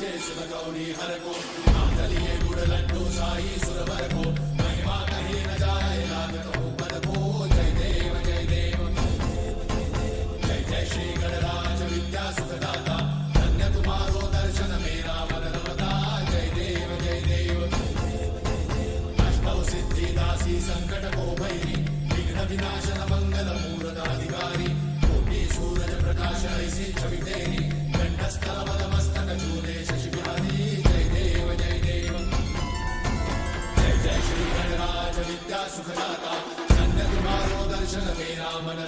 రాజే శివ గౌరీ హరకో మాతలియే గుడలట్టు సాయి సురవరకో మహిమా కహే నజాయ నాగతో పదకో జై దేవ జై దేవ జై జై శ్రీ గణరాజ వినాశన మంగళ మూలదాధికారి కోటి సూరజ ప్రకాశ ఐసి చవితే